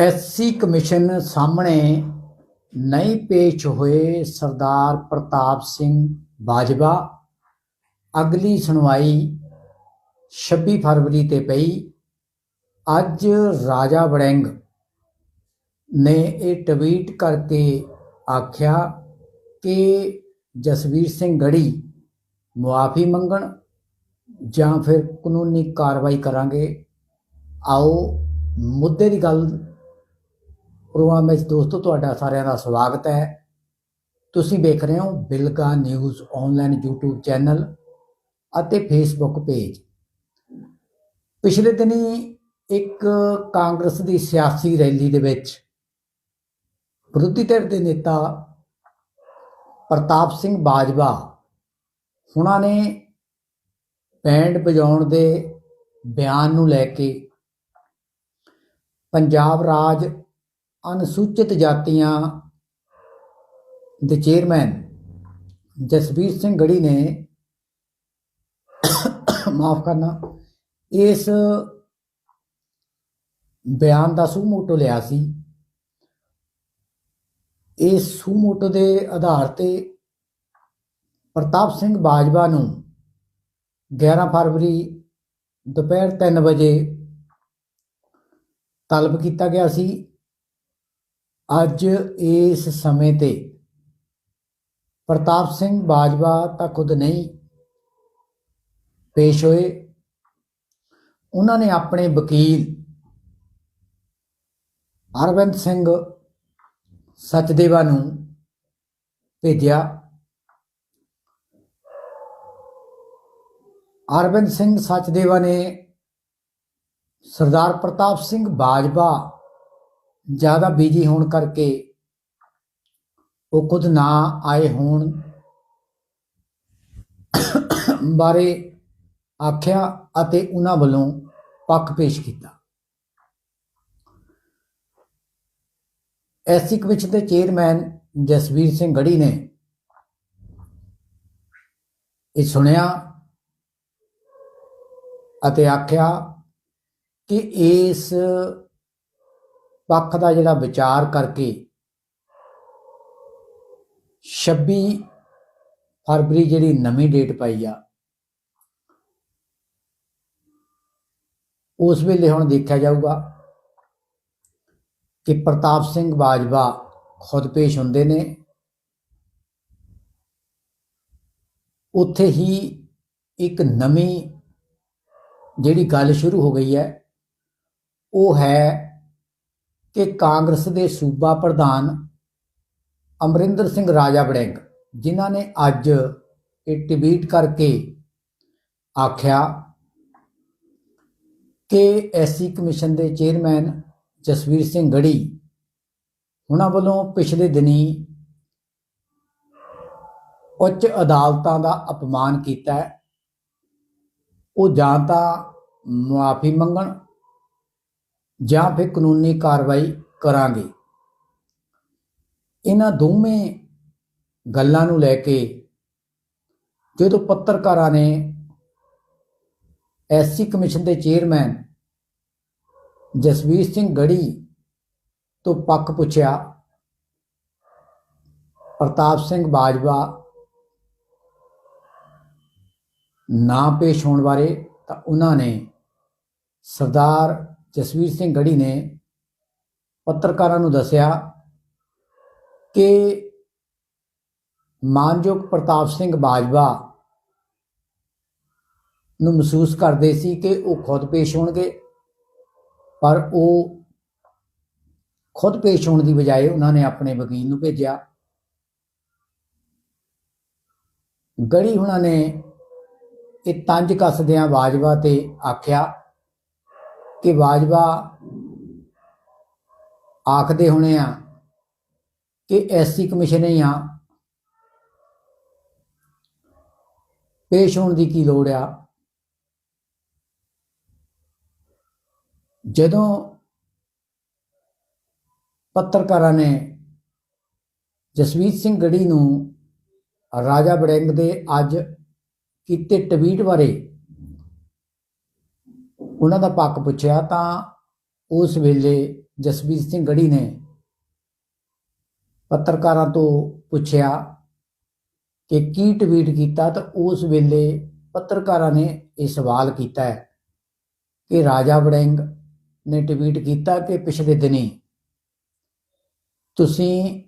SC commission ਸਾਹਮਣੇ ਨਹੀਂ ਪੇਸ਼ ਹੋਏ ਸਰਦਾਰ ਪ੍ਰਤਾਪ ਸਿੰਘ ਬਾਜਵਾ। ਅਗਲੀ ਸੁਣਵਾਈ 26 ਫਰਵਰੀ ਤੇ ਪਈ। ਅੱਜ ਰਾਜਾ ਵੜਿੰਗ ਨੇ ਇਹ ਟਵੀਟ ਕਰਕੇ ਆਖਿਆ ਕਿ ਜਸਵੀਰ ਸਿੰਘ ਗੜੀ ਮੁਆਫੀ ਮੰਗਣ ਜਾਂ ਫਿਰ ਕਾਨੂੰਨੀ ਕਾਰਵਾਈ ਕਰਾਂਗੇ। ਆਓ ਮੁੱਦੇ ਦੀ ਗੱਲ ਪ੍ਰੋਗਰਾਮ ਵਿੱਚ ਦੋਸਤੋ, ਤੁਹਾਡਾ ਸਾਰਿਆਂ ਦਾ ਸਵਾਗਤ ਹੈ। ਤੁਸੀਂ ਵੇਖ ਰਹੇ ਹੋ Bilga news online YouTube channel ਅਤੇ Facebook ਪੇਜ। ਪਿਛਲੇ ਦਿਨੀ ਇੱਕ ਕਾਂਗਰਸ ਦੀ ਸਿਆਸੀ ਰੈਲੀ ਦੇ ਵਿੱਚ ਵਿਰੋਧੀ ਧਿਰ ਦੇ ਨੇਤਾ ਪ੍ਰਤਾਪ ਸਿੰਘ ਬਾਜਵਾ ਹੁਣਾਂ ਨੇ ਬੈਂਡ ਵਜਾਉਣ ਦੇ ਬਿਆਨ ਨੂੰ ਲੈ ਕੇ ਪੰਜਾਬ ਰਾਜ ਅਨੁਸੂਚਿਤ ਜਾਤੀਆਂ ਦੇ ਚੇਅਰਮੈਨ ਜਸਬੀਰ ਸਿੰਘ ਗੜੀ ਨੇ ਮਾਫ ਕਰਨਾ, ਇਸ ਬਿਆਨ ਦਾ ਸੂਮੋਟੋ ਲਿਆ ਸੀ। ਇਸ ਸੂਮੋਟੋ ਦੇ ਆਧਾਰ ਤੇ ਪ੍ਰਤਾਪ ਸਿੰਘ ਬਾਜਵਾ ਨੂੰ 11 ਫਰਵਰੀ ਦੁਪਹਿਰ 3 ਵਜੇ ਤਲਬ ਕੀਤਾ ਗਿਆ ਸੀ। ਅੱਜ ਇਸ ਸਮੇਂ ਤੇ ਪ੍ਰਤਾਪ ਸਿੰਘ ਬਾਜਵਾ ਤਾਂ ਖੁਦ ਨਹੀਂ ਪੇਸ਼ ਹੋਏ। ਉਹਨਾਂ ਨੇ ਆਪਣੇ ਵਕੀਲ ਅਰਵਿੰਦ ਸਿੰਘ ਸਚਦੇਵਾ ਨੂੰ ਭੇਜਿਆ। ਅਰਵਿੰਦ ਸਿੰਘ ਸਚਦੇਵਾ ਨੇ ਸਰਦਾਰ ਪ੍ਰਤਾਪ ਸਿੰਘ ਬਾਜਵਾ ਜ਼ਿਆਦਾ ਬਿਜ਼ੀ ਹੋਣ ਕਰਕੇ ਉਹ ਖੁਦ ਨਾ ਆਏ ਹੋਣ ਬਾਰੇ ਆਖਿਆ ਅਤੇ ਉਹਨਾਂ ਵੱਲੋਂ ਪੱਖ ਪੇਸ਼ ਕੀਤਾ। ਐਸਸੀ ਕਮਿਸ਼ਨ ਦੇ ਚੇਅਰਮੈਨ ਜਸਵੀਰ ਸਿੰਘ ਗੜੀ ਨੇ ਇਹ ਸੁਣਿਆ ਅਤੇ ਆਖਿਆ ਕਿ ਇਸ ਪੱਖ ਦਾ ਜਿਹੜਾ ਵਿਚਾਰ ਕਰਕੇ 26 ਫਰਵਰੀ ਜਿਹੜੀ ਨਵੀਂ ਡੇਟ ਪਾਈ ਆ, ਉਸ ਵੇਲੇ ਹੁਣ ਦੇਖਿਆ ਜਾਊਗਾ ਕਿ ਪ੍ਰਤਾਪ ਸਿੰਘ ਬਾਜਵਾ ਖੁਦ ਪੇਸ਼ ਹੁੰਦੇ ਨੇ। ਉੱਥੇ ਹੀ ਇੱਕ ਨਵੀਂ ਜਿਹੜੀ ਗੱਲ ਸ਼ੁਰੂ ਹੋ ਗਈ ਹੈ, ਉਹ ਹੈ ਕਿ ਕਾਂਗਰਸ ਦੇ ਸੂਬਾ ਪ੍ਰਧਾਨ ਅਮਰਿੰਦਰ ਸਿੰਘ ਰਾਜਾ ਵੜਿੰਗ ਜਿਨ੍ਹਾਂ ਨੇ ਅੱਜ ਇਹ ਟਵੀਟ ਕਰਕੇ ਆਖਿਆ ਕਿ ਐਸਸੀ ਕਮਿਸ਼ਨ ਦੇ ਚੇਅਰਮੈਨ ਜਸਵੀਰ ਸਿੰਘ ਗੜੀ ਉਹਨਾਂ ਵੱਲੋਂ ਪਿਛਲੇ ਦਿਨੀ ਉੱਚ ਅਦਾਲਤਾਂ ਦਾ ਅਪਮਾਨ ਕੀਤਾ ਹੈ। ਉਹ ਜਾਂ ਤਾਂ ਮੁਆਫੀ ਮੰਗਣ ਜਾਂ ਫਿਰ ਕਾਨੂੰਨੀ ਕਾਰਵਾਈ ਕਰਾਂਗੇ। ਇਹਨਾਂ ਦੋਵੇਂ ਗੱਲਾਂ ਨੂੰ ਲੈ ਕੇ ਜਦੋਂ ਪੱਤਰਕਾਰਾਂ ਨੇ ਐਸਸੀ ਕਮਿਸ਼ਨ ਦੇ ਚੇਅਰਮੈਨ ਜਸਵੀਰ ਸਿੰਘ ਗੜੀ ਤੋਂ ਪੱਕ ਪੁੱਛਿਆ, ਪ੍ਰਤਾਪ ਸਿੰਘ ਬਾਜਵਾ ਨਾ ਪੇਸ਼ ਹੋਣ ਬਾਰੇ ਤਾਂ ਉਹਨਾਂ ਨੇ ਸਰਦਾਰ ਜਸਵੀਰ ਸਿੰਘ ਗੜੀ ਨੇ ਪੱਤਰਕਾਰਾਂ ਨੂੰ ਦੱਸਿਆ ਕਿ ਮਾਨਯੋਗ ਪ੍ਰਤਾਪ ਸਿੰਘ ਬਾਜਵਾ ਨੂੰ ਮਹਿਸੂਸ ਕਰਦੇ ਸੀ ਕਿ ਉਹ ਖੁਦ ਪੇਸ਼ ਹੋਣਗੇ, ਪਰ ਉਹ ਖੁਦ ਪੇਸ਼ ਹੋਣ ਦੀ ਬਜਾਏ ਉਹਨਾਂ ਨੇ ਆਪਣੇ ਵਕੀਲ ਨੂੰ ਭੇਜਿਆ। ਗੜੀ ਉਹਨਾਂ ਨੇ ਇਹ ਤੰਜ ਕੱਸਦਿਆਂ ਬਾਜਵਾ ਤੇ ਆਖਿਆ ਕਿ ਬਾਜਵਾ ਆਖਦੇ ਹੋਣੇ ਆ ਕਿ ਐਸਸੀ ਕਮਿਸ਼ਨ ਹੀ ਆ। ਪੇਸ਼ ਹੋਣ ਦੀ ਕੀ ਲੋੜ ਆ? ਜਦੋਂ ਪੱਤਰਕਾਰਾਂ ਨੇ ਜਸਵੀਰ ਸਿੰਘ ਗੜੀ ਨੂੰ ਰਾਜਾ ਬੜਿੰਗ ਦੇ ਅੱਜ ਕੀਤੇ ਟਵੀਟ ਬਾਰੇ ਉਹਨਾਂ ਦਾ ਪੱਖ ਪੁੱਛਿਆ ਤਾਂ ਉਸ ਵੇਲੇ ਜਸਬੀਰ ਸਿੰਘ ਗੜੀ ਨੇ ਪੱਤਰਕਾਰਾਂ ਤੋਂ ਪੁੱਛਿਆ ਕਿ ਕੀ ਟਵੀਟ ਕੀਤਾ ਤਾਂ ਉਸ ਵੇਲੇ ਪੱਤਰਕਾਰਾਂ ਨੇ ਇਹ ਸਵਾਲ ਕੀਤਾ ਹੈ ਕਿ ਰਾਜਾ ਵੜਿੰਗ ਨੇ ਟਵੀਟ ਕੀਤਾ ਕਿ ਪਿਛਲੇ ਦਿਨੀ ਤੁਸੀਂ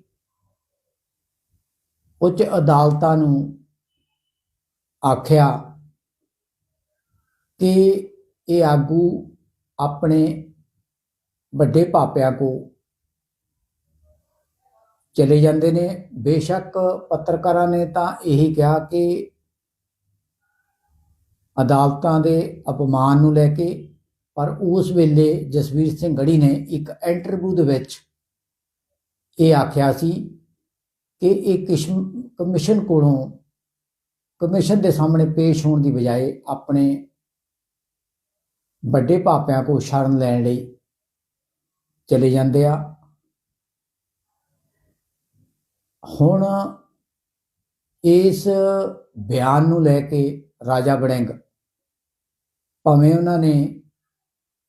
ਉੱਚ ਅਦਾਲਤਾਂ ਨੂੰ ਆਖਿਆ ਕਿ ਇਹ ਆਗੂ ਆਪਣੇ ਵੱਡੇ ਪਾਪਿਆਂ ਕੋ ਚਲੇ ਜਾਂਦੇ ਨੇ। ਬੇਸ਼ੱਕ ਪੱਤਰਕਾਰਾਂ ਨੇ ਤਾਂ ਇਹੀ ਕਿਹਾ ਕਿ ਅਦਾਲਤਾਂ ਦੇ ਅਪਮਾਨ ਨੂੰ ਲੈ ਕੇ, ਪਰ ਉਸ ਵੇਲੇ ਜਸਵੀਰ ਸਿੰਘ ਗੜੀ ਨੇ ਇੱਕ ਇੰਟਰਵਿਊ ਦੇ ਵਿੱਚ ਇਹ ਆਖਿਆ ਸੀ ਕਿ ਇਹ ਕਿਸ਼ਮ ਕਮਿਸ਼ਨ ਕੋਲੋਂ ਕਮਿਸ਼ਨ ਦੇ ਸਾਹਮਣੇ ਪੇਸ਼ ਹੋਣ ਦੀ ਬਜਾਏ ਆਪਣੇ ਵੱਡੇ ਪਾਪਿਆਂ ਕੋ ਸ਼ਰਨ ਲੈਣ ਲਈ ਚਲੇ ਜਾਂਦੇ ਆ। ਹੁਣ ਇਸ ਬਿਆਨ ਨੂੰ ਲੈ ਕੇ ਰਾਜਾ ਵੜਿੰਗ ਭਾਵੇਂ ਉਹਨਾਂ ਨੇ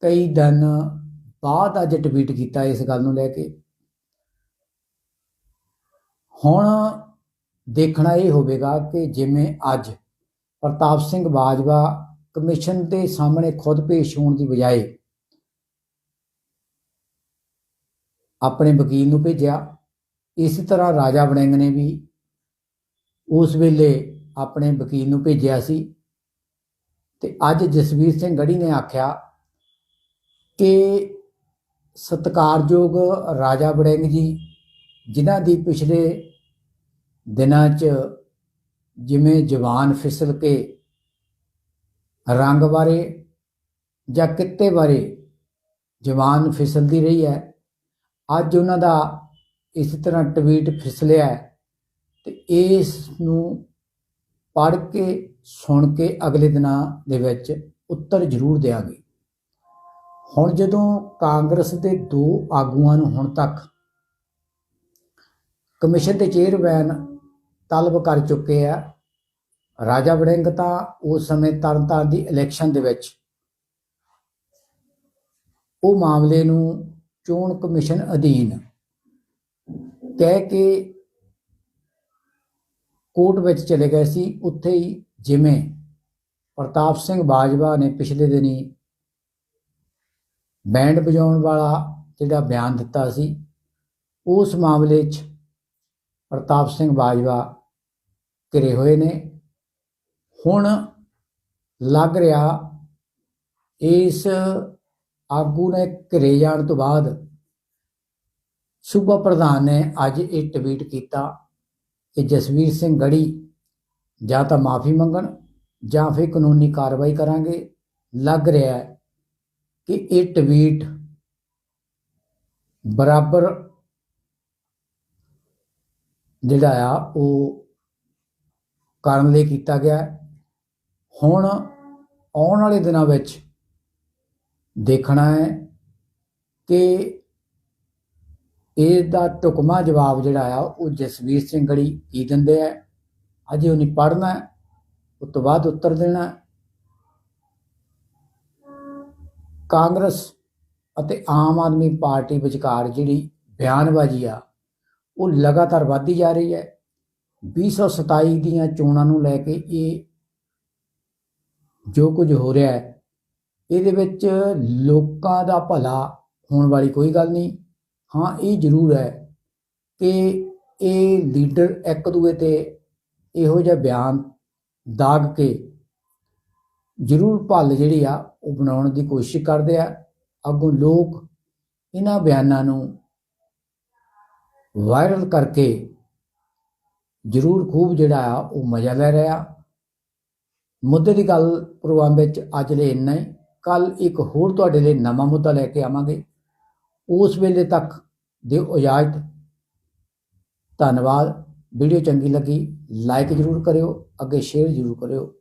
ਕਈ ਦਿਨ ਬਾਅਦ ਅੱਜ ਟਵੀਟ ਕੀਤਾ ਇਸ ਗੱਲ ਨੂੰ ਲੈ ਕੇ। ਹੁਣ ਦੇਖਣਾ ਇਹ ਹੋਵੇਗਾ ਕਿ ਜਿਵੇਂ ਅੱਜ ਪ੍ਰਤਾਪ ਸਿੰਘ ਬਾਜਵਾ ਕਮਿਸ਼ਨ ਦੇ ਸਾਹਮਣੇ ਖੁਦ ਪੇਸ਼ ਹੋਣ ਦੀ ਬਜਾਏ ਆਪਣੇ ਵਕੀਲ ਨੂੰ ਭੇਜਿਆ। ਇਸ ਤਰ੍ਹਾਂ ਰਾਜਾ ਵੜਿੰਗ ਨੇ ਵੀ ਉਸ ਵੇਲੇ ਆਪਣੇ ਵਕੀਲ ਨੂੰ ਭੇਜਿਆ ਸੀ ਤੇ ਅੱਜ ਜਸਵੀਰ ਸਿੰਘ ਗੜੀ ਨੇ ਆਖਿਆ ਕਿ ਸਤਿਕਾਰਯੋਗ ਰਾਜਾ ਵੜਿੰਗ ਜੀ, ਜਿਨ੍ਹਾਂ ਦੀ ਪਿਛਲੇ ਦਿਨਾਂ 'ਚ ਜਿਵੇਂ ਜਵਾਨ ਫਿਸਲ ਕੇ ਰੰਗ ਬਾਰੇ ਜਾਂ ਕਿੱਤੇ ਬਾਰੇ ਜਵਾਨ ਫਿਸਲਦੀ ਰਹੀ ਹੈ। ਅੱਜ ਉਹਨਾਂ ਦਾ ਇਸ ਤਰ੍ਹਾਂ ਟਵੀਟ ਫਿਸਲਿਆ ਹੈ ਤੇ ਇਸ ਨੂੰ ਪੜ੍ਹ ਕੇ, ਸੁਣ ਕੇ ਅਗਲੇ ਦਿਨਾਂ ਦੇ ਵਿੱਚ ਉੱਤਰ ਜ਼ਰੂਰ ਦੇਵਾਂਗੇ ਹੁਣ ਜਦੋਂ ਕਾਂਗਰਸ ਦੇ ਦੋ ਆਗੂਆਂ ਨੂੰ ਹੁਣ ਤੱਕ ਕਮਿਸ਼ਨ ਦੇ ਚੇਅਰਮੈਨ ਤਲਬ ਕਰ ਚੁੱਕੇ ਆ ਰਾਜਾ ਵੜਿੰਗ ਤਾਂ ਉਸ ਸਮੇਂ ਤਰਨਤਾਰਨ ਦੀ ਇਲੈਕਸ਼ਨ ਦੇ ਵਿੱਚ ਉਹ ਮਾਮਲੇ ਨੂੰ ਚੋਣ ਕਮਿਸ਼ਨ ਅਧੀਨ ਕਹਿ ਕੇ ਕੋਰਟ ਵਿੱਚ ਚਲੇ ਗਏ ਸੀ। ਉੱਥੇ ਹੀ ਜਿਵੇਂ ਪ੍ਰਤਾਪ ਸਿੰਘ ਬਾਜਵਾ ਨੇ ਪਿਛਲੇ ਦਿਨੀ ਬੈਂਡ ਵਜਾਉਣ ਵਾਲਾ ਜਿਹੜਾ ਬਿਆਨ ਦਿੱਤਾ ਸੀ, ਉਸ ਮਾਮਲੇ 'ਚ ਪ੍ਰਤਾਪ ਸਿੰਘ ਬਾਜਵਾ ਘਿਰੇ ਹੋਏ ਨੇ। ਹੁਣ ਲੱਗ ਰਿਹਾ ਇਸ ਆਗੂ ਨੇ ਘਿਰੇ ਜਾਣ ਤੋਂ ਬਾਅਦ ਸੂਬਾ ਪ੍ਰਧਾਨ ਨੇ ਅੱਜ ਇਹ ਟਵੀਟ ਕੀਤਾ ਕਿ ਜਸਵੀਰ ਸਿੰਘ ਗੜੀ ਜਾਂ ਤਾਂ ਮਾਫੀ ਮੰਗਣ ਜਾਂ ਫਿਰ ਕਾਨੂੰਨੀ ਕਾਰਵਾਈ ਕਰਾਂਗੇ। ਲੱਗ ਰਿਹਾ ਹੈ ਕਿ ਇਹ ਟਵੀਟ ਬਰਾਬਰ ਜਿਹੜਾ ਆ ਉਹ ਕਰਨ ਲਈ ਕੀਤਾ ਗਿਆ ਹੁਣ ਆਉਣ ਵਾਲੇ ਦਿਨਾਂ ਵਿੱਚ ਦੇਖਣਾ ਹੈ ਕਿ ਇਹਦਾ ਟੁਕਮਾ ਜਵਾਬ ਜਿਹੜਾ ਆ ਉਹ ਜਸਵੀਰ ਸਿੰਘ ਗੜੀ ਕੀ ਦਿੰਦੇ ਆ? ਅਜੇ ਉਹਨੇ ਪੜ੍ਹਨਾ ਹੈ, ਉਸ ਤੋਂ ਬਾਅਦ ਉੱਤਰ ਦੇਣਾ ਕਾਂਗਰਸ ਅਤੇ ਆਮ ਆਦਮੀ ਪਾਰਟੀ ਵਿਚਕਾਰ ਜਿਹੜੀ ਬਿਆਨਬਾਜ਼ੀ ਆ ਉਹ ਲਗਾਤਾਰ ਵਧਦੀ ਜਾ ਰਹੀ ਹੈ। 2027 ਦੀਆਂ ਚੋਣਾਂ ਨੂੰ ਲੈ ਕੇ ਇਹ ਜੋ ਕੁਝ ਹੋ ਰਿਹਾ ਹੈ, ਇਹਦੇ ਵਿੱਚ ਲੋਕਾਂ ਦਾ ਭਲਾ ਹੋਣ ਵਾਲੀ ਕੋਈ ਗੱਲ ਨਹੀਂ। ਹਾਂ, ਇਹ ਜ਼ਰੂਰ ਹੈ ਕਿ ਇਹ ਲੀਡਰ ਇੱਕ ਦੂਏ ਤੇ ਇਹੋ ਜਿਹਾ ਬਿਆਨ ਦਾਗ ਕੇ ਜ਼ਰੂਰ ਭੱਲ ਜਿਹੜੀ ਆ, ਉਹ ਬਣਾਉਣ ਦੀ ਕੋਸ਼ਿਸ਼ ਕਰਦੇ ਆ। ਅੱਗੋਂ ਲੋਕ ਇਹਨਾਂ ਬਿਆਨਾਂ ਨੂੰ ਵਾਇਰਲ ਕਰਕੇ ਜ਼ਰੂਰ ਖੂਬ ਜਿਹੜਾ ਆ, ਉਹ ਮਜ਼ਾ ਲੈ ਰਿਹਾ ਮੁੱਦੇ ਦੀ ਗੱਲ ਪ੍ਰੋਗਰਾਮ ਵਿੱਚ ਅੱਜ ਲਈ ਇੰਨਾ ਹੀ। ਕੱਲ ਇੱਕ ਹੋਰ ਤੁਹਾਡੇ ਲਈ ਨਵਾਂ ਮੁੱਦਾ ਲੈ ਕੇ ਆਵਾਂਗੇ। ਉਸ ਵੇਲੇ ਤੱਕ ਦਿਓ ਇਜਾਜ਼ਤ। ਧੰਨਵਾਦ। ਵੀਡੀਓ ਚੰਗੀ ਲੱਗੀ, ਲਾਈਕ ਜ਼ਰੂਰ ਕਰਿਓ, ਅੱਗੇ ਸ਼ੇਅਰ ਜ਼ਰੂਰ ਕਰਿਓ।